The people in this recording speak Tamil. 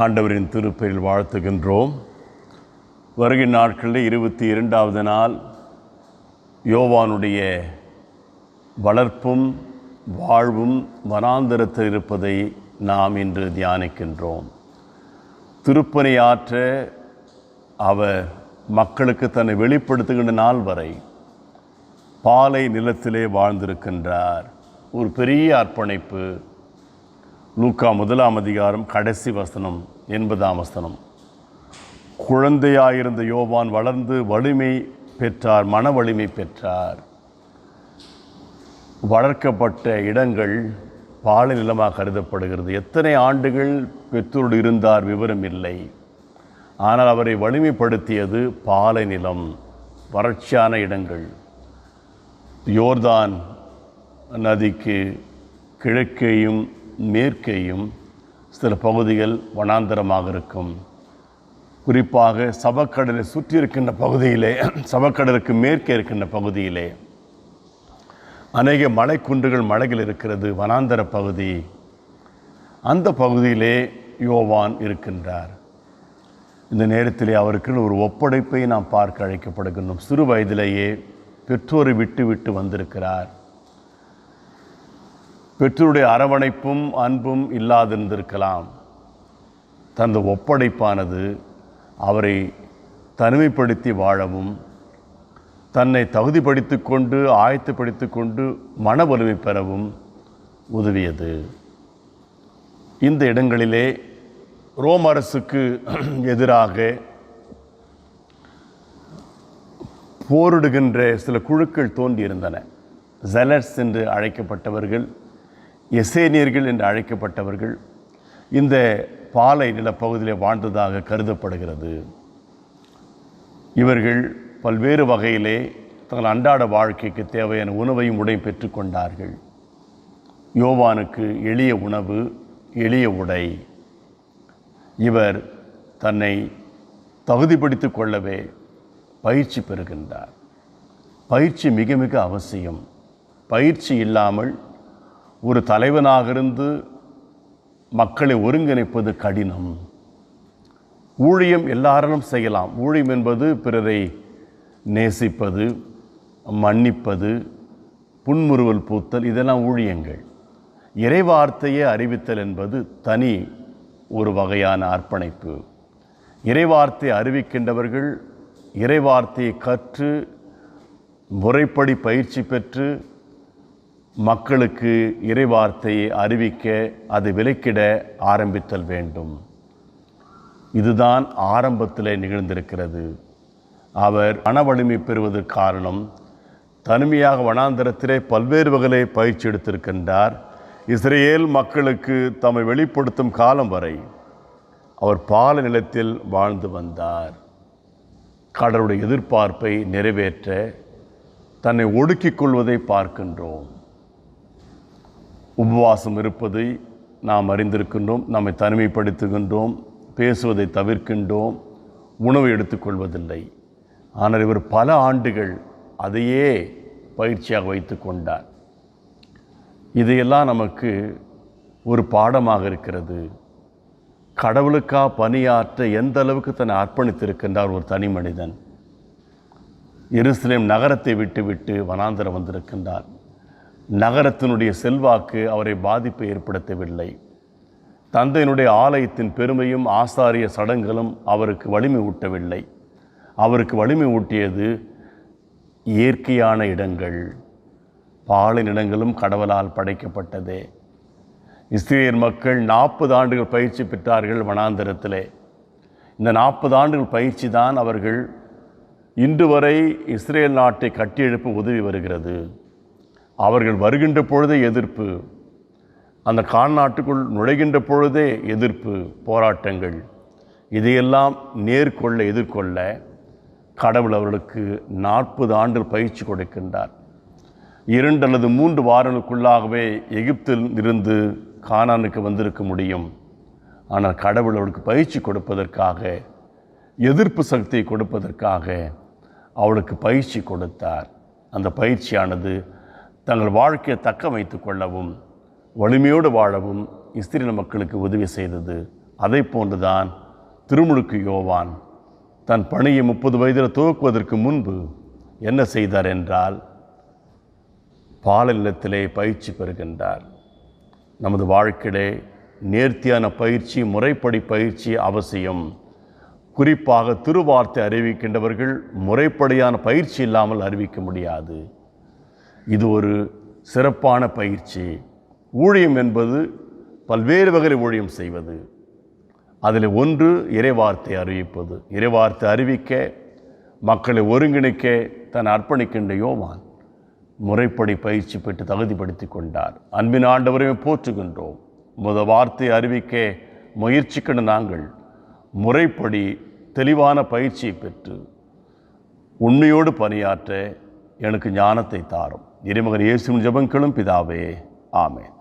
ஆண்டவரின் திருப்பெயரில் வாழ்த்துகின்றோம். வருகை நாட்களில் இருபத்தி இரண்டாவது நாள் யோவானுடைய வளர்ப்பும் வாழ்வும் வனாந்தரத்தில் இருப்பதை நாம் இன்று தியானிக்கின்றோம். திருப்பணி ஆற்ற அவர் மக்களுக்கு தன்னை வெளிப்படுத்துகின்ற நாள் வரை பாலை நிலத்திலே வாழ்ந்திருக்கின்றார். ஒரு பெரிய அர்ப்பணிப்பு லூக்கா முதலாம் அதிகாரம் கடைசி வசனம் எண்பதாம் வசனம். குழந்தையாயிருந்த யோவான் வளர்ந்து வலிமை பெற்றார் மன வலிமை பெற்றார். வளர்க்கப்பட்ட இடங்கள் பாலை நிலமாக கருதப்படுகிறது. எத்தனை ஆண்டுகள் பெற்றோடு இருந்தார் விவரம் இல்லை. ஆனால் அவரை வலிமைப்படுத்தியது பாலை நிலம் வறட்சியான இடங்கள். யோர்தான் நதிக்கு கிழக்கேயும் மேற்கேயும் சில பகுதிகள் வனாந்தரமாக இருக்கும். குறிப்பாக சபக்கடலை சுற்றி இருக்கின்ற பகுதியிலே சபக்கடலுக்கு மேற்கே இருக்கின்ற பகுதியிலே அநேக மலைக்குன்றுகள் மலைகள் இருக்கிறது வனாந்தர பகுதி. அந்த பகுதியிலே யோவான் இருக்கின்றார். இந்த நேரத்திலே அவருக்குன்னு ஒரு ஒப்படைப்பை நாம் பார்க்க அழைக்கப்படுகின்றோம். சிறு வயதிலேயே பெற்றோரை விட்டு விட்டு வந்திருக்கிறார். பெற்றோருடைய அரவணைப்பும் அன்பும் இல்லாதிருந்திருக்கலாம். தனது ஒப்படைப்பானது அவரை தனிமைப்படுத்தி வாழவும் தன்னை தகுதிப்படுத்தி கொண்டு ஆயத்தப்படுத்தி கொண்டு மன வலிமை பெறவும் உதவியது. இந்த இடங்களிலே ரோம் அரசுக்கு எதிராக போரிடுகின்ற சில குழுக்கள் தோன்றியிருந்தன. ஜெலர்ஸ் என்று அழைக்கப்பட்டவர்கள் எசேனியர்கள் என்று அழைக்கப்பட்டவர்கள் இந்த பாலை நிலப்பகுதியில் வாழ்ந்ததாக கருதப்படுகிறது. இவர்கள் பல்வேறு வகையிலே தங்கள் அன்றாட வாழ்க்கைக்கு தேவையான உணவையும் உடையும் பெற்றுக்கொண்டார்கள் யோவானுக்கு எளிய உணவு எளிய உடை. இவர் தன்னை தகுதிப்படுத்தி கொள்ளவே பயிற்சி பெறுகின்றார். பயிற்சி மிக மிக அவசியம். பயிற்சி இல்லாமல் ஒரு தலைவனாக இருந்து மக்களை ஒருங்கிணைப்பது கடினம். ஊழியம் எல்லாரும் செய்யலாம். ஊழியம் என்பது பிறரை நேசிப்பது மன்னிப்பது புன்முறுவல் பூத்தல் இதெல்லாம் ஊழியங்கள். இறைவார்த்தையை அறிவித்தல் என்பது தனி ஒரு வகையான அர்ப்பணிப்பு. இறைவார்த்தை அறிவிக்கின்றவர்கள் இறைவார்த்தையை கற்று முறைப்படி பயிற்சி பெற்று மக்களுக்கு இறைவார்த்தையை அறிவிக்க அதை விலக்கிட ஆரம்பித்தல் வேண்டும். இதுதான் ஆரம்பத்தில் நிகழ்ந்திருக்கிறது. அவர் மன வலிமை பெறுவதற்கு காரணம் தனிமையாக வனாந்தரத்திலே பல்வேறு வகையிலே பயிற்சி எடுத்திருக்கின்றார். இஸ்ரேல் மக்களுக்கு தம்மை வெளிப்படுத்தும் காலம் வரை அவர் பால நிலத்தில் வாழ்ந்து வந்தார். கடவுளுடைய எதிர்பார்ப்பை நிறைவேற்ற தன்னை ஒடுக்கிக் கொள்வதை பார்க்கின்றோம். உபவாசம் இருப்பதை நாம் அறிந்திருக்கின்றோம் நம்மை தனிமைப்படுத்துகின்றோம் பேசுவதை தவிர்க்கின்றோம் உணவு எடுத்துக்கொள்வதில்லை ஆனால் இவர் பல ஆண்டுகள் அதையே பயிற்சியாக வைத்து கொண்டார். இதையெல்லாம் நமக்கு ஒரு பாடமாக இருக்கிறது. கடவுளுக்காக பணியாற்ற எந்த அளவுக்கு தன்னை அர்ப்பணித்திருக்கின்றார் ஒரு தனி மனிதன். எருசலேம் நகரத்தை விட்டு விட்டு வனாந்தரம் வந்திருக்கின்றார். நகரத்தினுடைய செல்வாக்கு அவரை பாதிப்பை ஏற்படுத்தவில்லை. தந்தையினுடைய ஆலயத்தின் பெருமையும் ஆசாரிய சடங்குகளும் அவருக்கு வலிமை ஊட்டவில்லை. அவருக்கு வலிமை ஊட்டியது இயற்கையான இடங்கள். பாலின் இடங்களும் கடவுளால் படைக்கப்பட்டதே. இஸ்ரேல் மக்கள் நாற்பது ஆண்டுகள் பயிற்சி பெற்றார்கள் வனாந்தரத்திலே. இந்த நாற்பது ஆண்டுகள் பயிற்சி தான் அவர்கள் இன்று வரை இஸ்ரேல் நாட்டை கட்டியெழுப்ப உதவி வருகிறது. அவர்கள் வருகின்ற பொழுதே எதிர்ப்பு. அந்த கான் நாட்டுக்குள் நுழைகின்ற பொழுதே எதிர்ப்பு போராட்டங்கள். இதையெல்லாம் நேர்கொள்ள எதிர்கொள்ள கடவுள் அவர்களுக்கு நாற்பது ஆண்டுகள் பயிற்சி கொடுக்கின்றார். இரண்டு அல்லது மூன்று வாரங்களுக்குள்ளாகவே எகிப்தில் இருந்து கானானுக்கு வந்திருக்க முடியும். ஆனால் கடவுள் அவளுக்கு பயிற்சி கொடுப்பதற்காக எதிர்ப்பு சக்தியை கொடுப்பதற்காக அவளுக்கு பயிற்சி கொடுத்தார். அந்த பயிற்சியானது தங்கள் வாழ்க்கையை தக்க வைத்து கொள்ளவும் வலிமையோடு வாழவும் இஸ்திரின மக்களுக்கு உதவி செய்தது. அதை போன்றுதான் திருமுழுக்கு யோவான் தன் பணியை முப்பது வயதில் துவக்குவதற்கு முன்பு என்ன செய்தார் என்றால் பாலநிலத்திலே பயிற்சி பெறுகின்றார். நமது வாழ்க்கையிலே நேர்த்தியான பயிற்சி முறைப்படி பயிற்சி அவசியம். குறிப்பாக திருவார்த்தை அறிவிக்கின்றவர்கள் முறைப்படியான பயிற்சி இல்லாமல் அறிவிக்க முடியாது. இது ஒரு சிறப்பான பயிற்சி. ஊழியம் என்பது பல்வேறு வகை ஊழியம் செய்வது. அதில் ஒன்று இறைவார்த்தை அறிவிப்பது. இறைவார்த்தை அறிவிக்க மக்களை ஒருங்கிணைக்க தன் அர்ப்பணிக்கின்ற யோவான் முறைப்படி பயிற்சி பெற்று தகுதிப்படுத்தி கொண்டார். அன்பின் ஆண்டவரையும் போற்றுகின்றோம். முத வார்த்தை அறிவிக்க முயற்சிக்கின்ற நாங்கள் முறைப்படி தெளிவான பயிற்சியை பெற்று உண்மையோடு பணியாற்ற எனக்கு ஞானத்தை தாரும். இறைமகன் இயேசுவின் ஜபங்களும் பிதாவே. ஆமேன்.